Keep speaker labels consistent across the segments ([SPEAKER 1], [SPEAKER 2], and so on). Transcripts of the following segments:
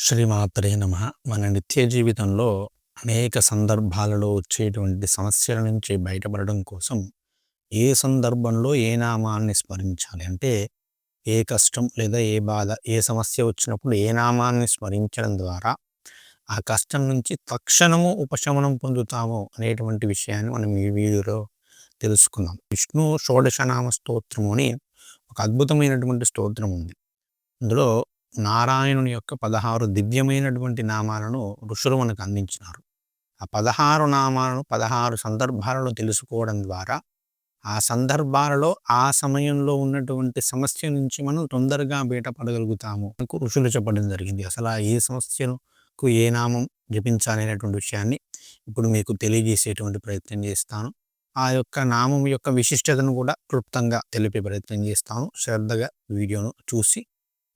[SPEAKER 1] శ్రీమాత్రే నమ. మన నిత్య జీవితంలో అనేక సందర్భాలలో వచ్చేటువంటి సమస్యల నుంచి బయటపడడం కోసం ఏ సందర్భంలో ఏ నామాన్ని స్మరించాలి? అంటే ఏ కష్టం లేదా ఏ బాధ ఏ సమస్య వచ్చినప్పుడు ఏ నామాన్ని స్మరించడం ద్వారా ఆ కష్టం నుంచి తక్షణము ఉపశమనం పొందుతాము అనేటువంటి విషయాన్ని మనం ఈ వీడియోలో తెలుసుకుందాం. విష్ణు షోడశనామ స్తోత్రము అని ఒక అద్భుతమైనటువంటి స్తోత్రం ఉంది. అందులో నారాయణుని యొక్క పదహారు దివ్యమైనటువంటి నామాలను ఋషులు మనకు అందించినారు. ఆ పదహారు నామాలను పదహారు సందర్భాలలో తెలుసుకోవడం ద్వారా ఆ సందర్భాలలో ఆ సమయంలో ఉన్నటువంటి సమస్య నుంచి మనం తొందరగా బయటపడగలుగుతాము మనకు ఋషులు చెప్పడం జరిగింది. అసలు ఏ సమస్యకు ఏ నామం జపించాలనేటువంటి విషయాన్ని ఇప్పుడు మీకు తెలియజేసేటువంటి ప్రయత్నం చేస్తాను. ఆ యొక్క నామం యొక్క విశిష్టతను కూడా క్లుప్తంగా తెలిపే ప్రయత్నం చేస్తాను. శ్రద్ధగా వీడియోను చూసి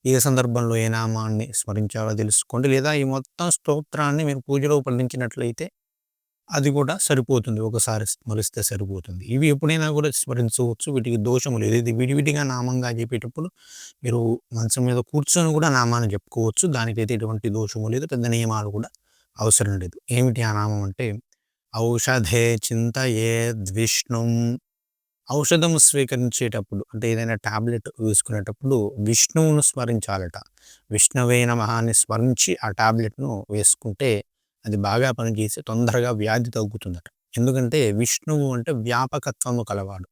[SPEAKER 1] ఏ సందర్భంలో ఏ నామాన్ని స్మరించాలో తెలుసుకోండి. లేదా ఈ మొత్తం స్తోత్రాన్ని మీరు పూజలో పండించినట్లయితే అది కూడా సరిపోతుంది. ఒకసారి స్మరిస్తే సరిపోతుంది. ఇవి ఎప్పుడైనా కూడా స్మరించవచ్చు. వీటికి దోషము లేదు. ఇది విడివిడిగా నామంగా చెప్పేటప్పుడు మీరు మంచం మీద కూర్చొని కూడా నామాన్ని చెప్పుకోవచ్చు. దానికైతే ఎటువంటి దోషము లేదు. పెద్ద నియమాలు కూడా అవసరం లేదు. ఏమిటి ఆ నామం అంటే ఔషధే చింత ఏ ద్విష్ణుం ఔషధం స్వీకరించేటప్పుడు అంటే ఏదైనా ట్యాబ్లెట్ వేసుకునేటప్పుడు విష్ణువును స్మరించాలట. విష్ణువే మహాన్ని స్మరించి ఆ ట్యాబ్లెట్ను వేసుకుంటే అది బాగా పనిచేసి తొందరగా వ్యాధి తగ్గుతుందట. ఎందుకంటే విష్ణువు అంటే వ్యాపకత్వము కలవాడు.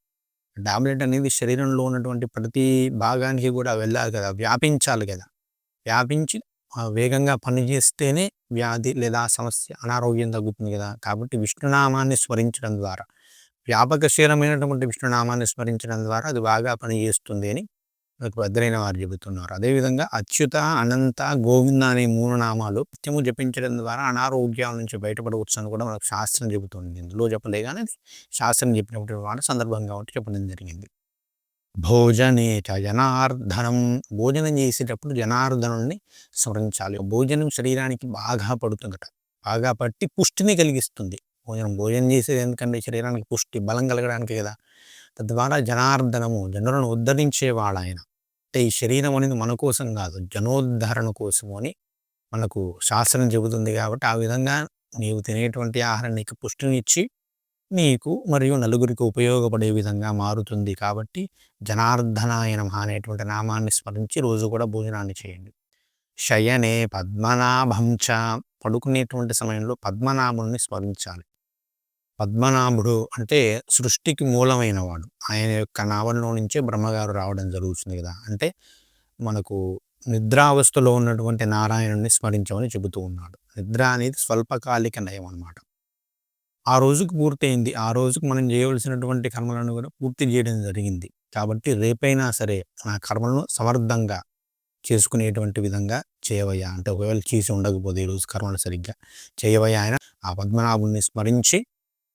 [SPEAKER 1] ట్యాబ్లెట్ అనేది శరీరంలో ఉన్నటువంటి ప్రతి భాగానికి కూడా వెళ్ళాలి కదా వ్యాపించాలి కదా. వ్యాపించి వేగంగా పనిచేస్తేనే వ్యాధి లేదా సమస్య అనారోగ్యం తగ్గుతుంది కదా. కాబట్టి విష్ణునామాన్ని స్మరించడం ద్వారా వ్యాపకశీలమైనటువంటి విష్ణునామాన్ని స్మరించడం ద్వారా అది బాగా పనిచేస్తుంది అని మనకు భద్రైన వారు చెబుతున్నారు. అదేవిధంగా అచ్యుత అనంత గోవింద అనే మూడు నామాలు నిత్యము జపించడం ద్వారా అనారోగ్యాల నుంచి బయటపడవచ్చు అని కూడా మనకు శాస్త్రం చెబుతుంది. ఇందులో చెప్పలే కానీ అది శాస్త్రం చెప్పినప్పుడు వాళ్ళ సందర్భంగా ఉంటే చెప్పడం జరిగింది. భోజనే చ జనార్దనం భోజనం చేసేటప్పుడు జనార్దనుని స్మరించాలి. భోజనం శరీరానికి బాగా పడుతుందట. బాగా పట్టి పుష్టిని కలిగిస్తుంది. భోజనం భోజనం చేసేది ఎందుకంటే శరీరానికి పుష్టి బలం కలగడానికి కదా. తద్వారా జనార్దనము జనులను ఉద్ధరించేవాడు ఆయన అంటే ఈ శరీరం అనేది మన కోసం కాదు జనోద్ధరణ కోసము అని మనకు శాస్త్రం చెబుతుంది కాబట్టి ఆ విధంగా నీవు తినేటువంటి ఆహారం నీకు పుష్టినిచ్చి నీకు మరియు నలుగురికి ఉపయోగపడే విధంగా మారుతుంది కాబట్టి జనార్దనాయన అనేటువంటి నామాన్ని స్మరించి రోజు కూడా భోజనాన్ని చేయండి. శయనే పద్మనాభంచ పడుకునేటువంటి సమయంలో పద్మనాభుని స్మరించాలి. పద్మనాభుడు అంటే సృష్టికి మూలమైన వాడు ఆయన యొక్క నావల్లో నుంచే బ్రహ్మగారు రావడం జరుగుతుంది కదా! అంటే మనకు నిద్రావస్థలో ఉన్నటువంటి నారాయణుని స్మరించమని చెబుతూ ఉన్నాడు. నిద్ర అనేది స్వల్పకాలిక నయం అనమాట ఆ రోజుకు పూర్తయింది. ఆ రోజుకు మనం చేయవలసినటువంటి కర్మలను కూడా పూర్తి చేయడం జరిగింది. కాబట్టి రేపైనా సరే నా కర్మలను సమర్థంగా చేసుకునేటువంటి విధంగా చేయవయ్యా. అంటే ఒకవేళ చేసి ఉండకపోతే ఈరోజు కర్మలు సరిగ్గా చేయవయ్యా ఆయన. ఆ పద్మనాభుని స్మరించి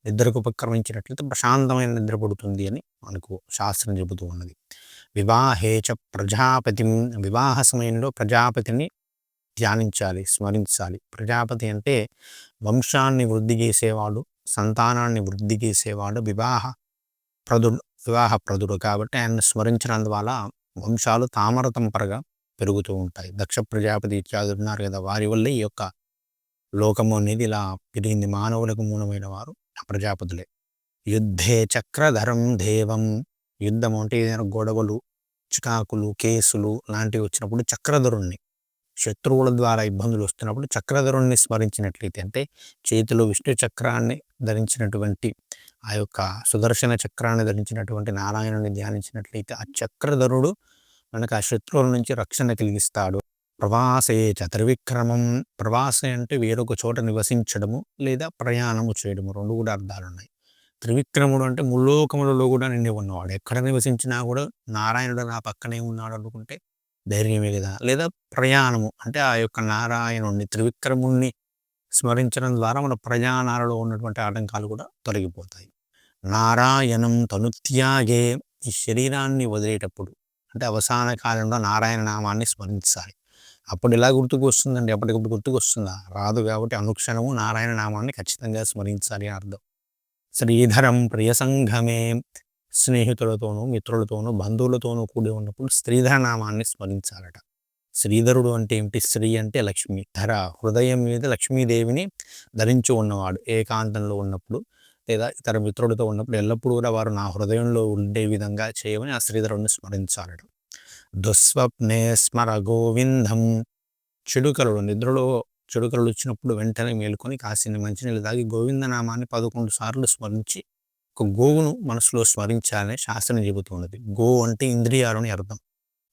[SPEAKER 1] నిద్రకు ఉపక్రమించినట్లయితే ప్రశాంతమైన నిద్ర పడుతుంది అని మనకు శాస్త్రం చెబుతూ ఉన్నది. వివాహేచ ప్రజాపతి వివాహ సమయంలో ప్రజాపతిని ధ్యానించాలి స్మరించాలి. ప్రజాపతి అంటే వంశాన్ని వృద్ధి చేసేవాడు సంతానాన్ని వృద్ధి చేసేవాడు వివాహ ప్రదుడు వివాహ ప్రదుడు కాబట్టి ఆయన్ని స్మరించడం ద్వారా వంశాలు తామరతంపరగా పెరుగుతూ ఉంటాయి. దక్ష ప్రజాపతి ఇత్యాదులు ఉన్నారు కదా వారి వల్లే ఈ యొక్క లోకము అనేది ఇలా పెరిగింది. మానవులకు మూలమైన వారు ప్రజాపతులే. యుద్ధే చక్రధరం దేవం. యుద్ధం అంటే ఏదైనా గొడవలు చికాకులు కేసులు లాంటివి వచ్చినప్పుడు చక్రధరుణ్ణి శత్రువుల ద్వారా ఇబ్బందులు వస్తున్నప్పుడు చక్రధరుణ్ణి స్మరించినట్లయితే అంటే చేతిలో విష్ణు చక్రాన్ని ధరించినటువంటి ఆ యొక్క సుదర్శన చక్రాన్ని ధరించినటువంటి నారాయణుని ధ్యానించినట్లయితే ఆ చక్రధరుడు మనకు ఆ శత్రువుల నుంచి రక్షణ కలిగిస్తాడు. ప్రవాసే చతుర్విక్రమం. ప్రవాసే అంటే వేరొక చోట నివసించడము లేదా ప్రయాణము చేయడము. రెండు కూడా అర్థాలు ఉన్నాయి త్రివిక్రముడు అంటే ముల్లోకములలో కూడా నిండి ఉన్నవాడు. ఎక్కడ నివసించినా కూడా నారాయణుడు నా పక్కనే ఉన్నాడు అనుకుంటే ధైర్యమే కదా లేదా ప్రయాణము అంటే ఆ యొక్క నారాయణుడిని త్రివిక్రముణ్ణి స్మరించడం ద్వారా మన ప్రయాణాలలో ఉన్నటువంటి ఆటంకాలు కూడా తొలగిపోతాయి. నారాయణం తనుత్యాగే ఈ శరీరాన్ని వదిలేటప్పుడు అంటే అవసాన కాలంలో నారాయణ నామాన్ని స్మరించాలి. అప్పుడు ఎలా గుర్తుకు వస్తుందండి అప్పటికప్పుడు గుర్తుకు వస్తుందా రాదు కాబట్టి అనుక్షణము నారాయణ నామాన్ని ఖచ్చితంగా స్మరించాలి అర్థం. శ్రీధరం ప్రియ సంఘమే స్నేహితులతోనూ మిత్రులతోనూ బంధువులతోనూ కూడి ఉన్నప్పుడు శ్రీధర నామాన్ని స్మరించాలట. శ్రీధరుడు అంటే ఏమిటి? శ్రీ అంటే లక్ష్మి. ధర హృదయం మీద లక్ష్మీదేవిని ధరించి ఉన్నవాడు. ఏకాంతంలో ఉన్నప్పుడు లేదా ఇతర మిత్రుడితో ఉన్నప్పుడు ఎల్లప్పుడూ కూడా వారు నా హృదయంలో ఉండే విధంగా చేయమని ఆ శ్రీధరుడిని స్మరించాలట. దుస్వప్నే స్మర గోవిందం చెడుకరుడు నిద్రలో చెడుకరుడు వచ్చినప్పుడు వెంటనే మేలుకొని కాసిన మంచినీళ్ళు తాగి గోవిందనామాన్ని పదకొండు సార్లు స్మరించి ఒక గోవును మనసులో స్మరించాలని శాస్త్రం చెబుతున్నది. గో అంటే ఇంద్రియాలని అర్థం.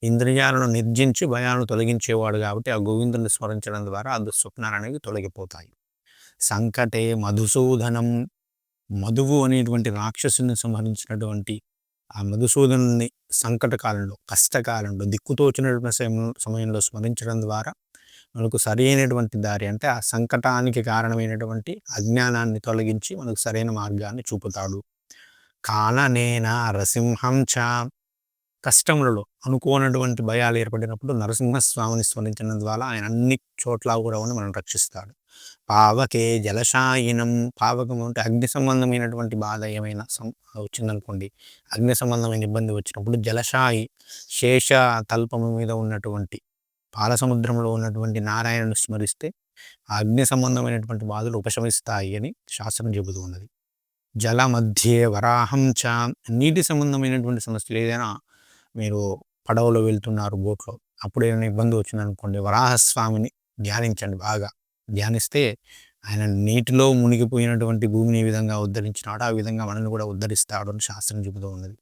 [SPEAKER 1] ఇంద్రియాలను నిర్జించి భయాలను తొలగించేవాడు కాబట్టి ఆ గోవిందుని స్మరించడం ద్వారా ఆ దుస్వప్నాలు అనేవి తొలగిపోతాయి. సంకటే మధుసూదనం. మధువు అనేటువంటి రాక్షసుని సంహరించినటువంటి ఆ మధుసూదనుని సంకటకాలంలో కష్టకాలంలో దిక్కుతోచినటువంటి సమయంలో స్మరించడం ద్వారా మనకు సరైనటువంటి దారి అంటే ఆ సంకటానికి కారణమైనటువంటి అజ్ఞానాన్ని తొలగించి మనకు సరైన మార్గాన్ని చూపుతాడు. కాననేన నరసింహం చ కష్టములలో అనుకోనటువంటి భయాలు ఏర్పడినప్పుడు నరసింహస్వామిని స్మరించడం ద్వారా ఆయన అన్ని చోట్ల కూడా ఉండి మనం రక్షిస్తాడు. పావకే జలశాయినం పావకం అంటే అగ్ని సంబంధమైనటువంటి బాధ ఏమైనా వచ్చిందనుకోండి అగ్ని సంబంధమైన ఇబ్బంది వచ్చినప్పుడు జలశాయి శేష తల్పము మీద ఉన్నటువంటి పాల సముద్రంలో ఉన్నటువంటి నారాయణను స్మరిస్తే ఆ అగ్ని సంబంధమైనటువంటి బాధలు ఉపశమిస్తాయి అని శాస్త్రం చెబుతూ ఉన్నది. జల మధ్యే వరాహం చ నీటి సంబంధమైనటువంటి సమస్యలు ఏదైనా మీరు పడవలో వెళ్తున్నారు బోట్లో అప్పుడు ఏమైనా ఇబ్బంది వచ్చిందనుకోండి వరాహస్వామిని ధ్యానించండి బాగా. ధ్యానిస్తే ఆయన నీటిలో మునిగిపోయినటువంటి భూమిని ఏ విధంగా ఉద్ధరించినాడో ఆ విధంగా మనల్ని కూడా ఉద్ధరిస్తాడు అని శాస్త్రం చెబుతూ ఉన్నది.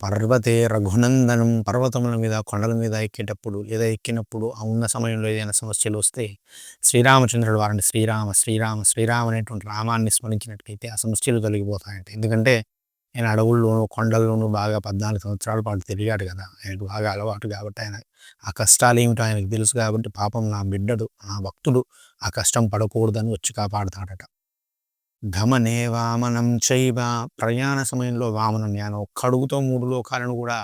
[SPEAKER 1] పర్వతే రఘునందనం పర్వతముల మీద కొండల మీద ఎక్కేటప్పుడు లేదా ఎక్కినప్పుడు ఆ ఉన్న సమయంలో ఏదైనా సమస్యలు వస్తే శ్రీరామచంద్రుడు వారిని శ్రీరామ శ్రీరామ శ్రీరామ అనేటువంటి రామాన్ని స్మరించినట్లయితే ఆ సమస్యలు తొలగిపోతాయంట. ఎందుకంటే ఆయన అడవుల్లోనూ కొండల్లోనూ బాగా పద్నాలుగు సంవత్సరాల పాటు తిరిగాడు కదా. ఆయనకు బాగా అలవాటు కాబట్టి ఆయన ఆ కష్టాలు ఏమిటో ఆయనకు తెలుసు కాబట్టి పాపం నా బిడ్డడు నా భక్తుడు ఆ కష్టం పడకూడదని వచ్చి కాపాడుతాడట. గమనే వామనం చైవ ప్రయాణ సమయంలో వామనం నేను ఒక్కడుగుతో మూడు లోకాలను కూడా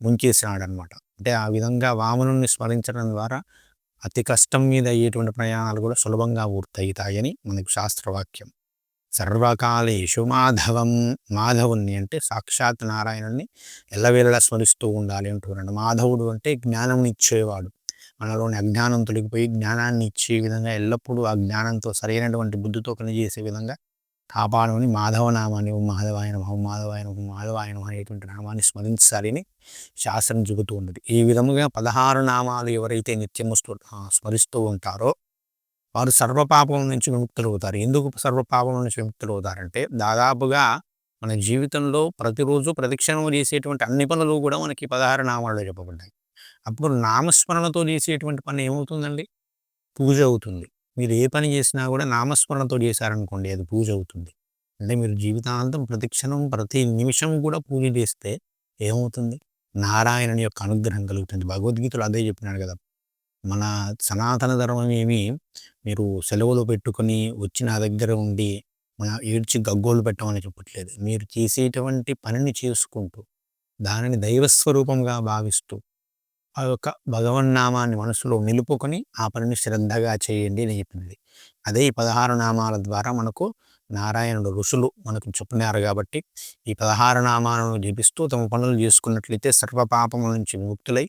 [SPEAKER 1] ముంచేసినాడు అనమాట అంటే ఆ విధంగా వామనుని స్మరించడం ద్వారా అతి కష్టం మీద అయ్యేటువంటి ప్రయాణాలు కూడా సులభంగా పూర్తవుతాయని మనకు శాస్త్రవాక్యం. సర్వకాలేషు మాధవం మాధవుణ్ణి అంటే సాక్షాత్ నారాయణుని ఎల్లవేళలా స్మరిస్తూ ఉండాలి అంటున్నాడు. మాధవుడు అంటే జ్ఞానం ఇచ్చేవాడు. మనలోని అజ్ఞానం తొలగిపోయి జ్ఞానాన్ని ఇచ్చే విధంగా ఎల్లప్పుడూ ఆ జ్ఞానంతో సరైనటువంటి బుద్ధితో పనిచేసే విధంగా కాపాడమని మాధవ నామాన్ని మాధవాయన మాధవాయన మాధవాయన అనేటువంటి నామాన్ని స్మరించాలని శాస్త్రం చెబుతూ ఉన్నది. ఈ విధముగా పదహారు నామాలు ఎవరైతే నిత్యము స్మరిస్తూ ఉంటారో వారు సర్వపాపం నుంచి విముక్తులు అవుతారు ఎందుకు సర్వపాపం నుంచి విముక్తులు అవుతారంటే దాదాపుగా మన జీవితంలో ప్రతిరోజు ప్రదక్షిణం చేసేటువంటి అన్ని పనులు కూడా మనకి పదహారు నామాల్లో చెప్పబడ్డాయి. అప్పుడు నామస్మరణతో చేసేటువంటి పని ఏమవుతుందండి? పూజ అవుతుంది. మీరు ఏ పని చేసినా కూడా నామస్మరణతో చేశారనుకోండి అది పూజ అవుతుంది. అంటే మీరు జీవితాంతం ప్రతిక్షణం ప్రతి నిమిషం కూడా పూజ చేస్తే ఏమవుతుంది? నారాయణుని యొక్క అనుగ్రహం కలుగుతుంది. భగవద్గీతలో అదే చెప్పినాడు కదా! మన సనాతన ధర్మం ఏమి మీరు సెలవులు పెట్టుకొని వచ్చి నా దగ్గర ఉండి మన ఏడ్చి గగ్గోలు పెట్టమని చెప్పట్లేదు. మీరు చేసేటువంటి పనిని చేసుకుంటూ దానిని దైవస్వరూపంగా భావిస్తూ ఆ యొక్క భగవన్నామాన్ని మనసులో నిలుపుకొని ఆ పనిని శ్రద్ధగా చేయండి అని చెప్పింది. అదే ఈ పదహారు నామాల ద్వారా మనకు నారాయణుడు ఋషులు మనకు చెప్పినారు కాబట్టి ఈ పదహారు నామాలను జపిస్తూ తమ పనులు చేసుకున్నట్లయితే సర్వపాపముల నుంచి విముక్తులై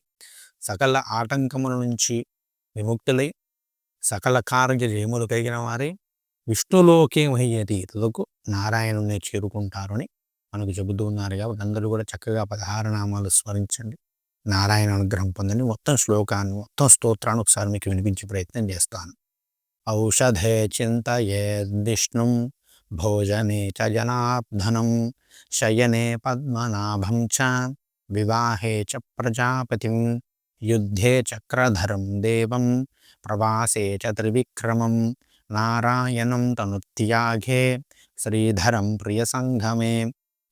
[SPEAKER 1] సకల ఆటంకముల నుంచి విముక్తులై సకల కార్యజయములు కలిగిన వారే విష్ణులోకే మహియతి తుదకు నారాయణుని చేరుకుంటారని మనకు చెబుతూ ఉన్నారు కాబట్టి అందరూ కూడా చక్కగా పదహార నామాలు స్మరించండి. నారాయణ అనుగ్రహం పొందండి. మొత్తం శ్లోకాన్ని మొత్తం స్తోత్రాన్ని ఒకసారి మీకు వినిపించే ప్రయత్నం చేస్తాను. ఔషధే చింతయేద్విష్ణుం భోజనే చ జనార్దనం శయనే పద్మనాభం చ వివాహే చ ప్రజాపతిం యుద్ధే చక్రధరం దేవం ప్రవాసే చ త్రివిక్రమం నారాయణం తనుత్యాఘే శ్రీధరం ప్రియసంఘమే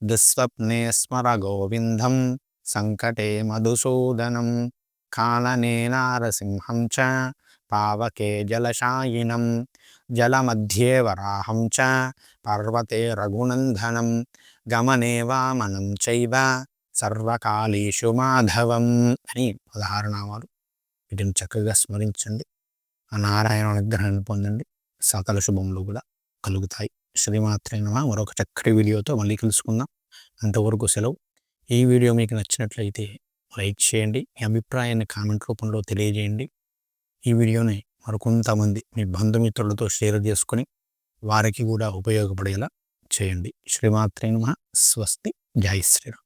[SPEAKER 1] దుస్వప్నే స్మర గోవిందం సంకటే మధుసూదనం కాలనే నారసింహం చ పావకే జలశాయినం జలమధ్యే వరాహం చ పర్వతే రఘునందనం గమనే వామనం చైవ సర్వకాలేషు మాధవం అని పదహారు నామాలు వీటిని చక్కగా స్మరించండి. ఆ నారాయణ అనుగ్రహాన్ని పొందండి. సకల శుభములు కూడా కలుగుతాయి. శ్రీమాత్రైన మరొక చక్కటి వీడియోతో మళ్ళీ కలుసుకుందాం. అంతవరకు సెలవు. ఈ వీడియో మీకు నచ్చినట్లయితే లైక్ చేయండి. మీ అభిప్రాయాన్ని కామెంట్ రూపంలో తెలియజేయండి. ఈ వీడియోని మరికొంతమంది మీ బంధుమిత్రులతో షేర్ చేసుకొని వారికి కూడా ఉపయోగపడేలా చేయండి. శ్రీమాత్రే నమ. స్వస్తి. జై శ్రీరామ్.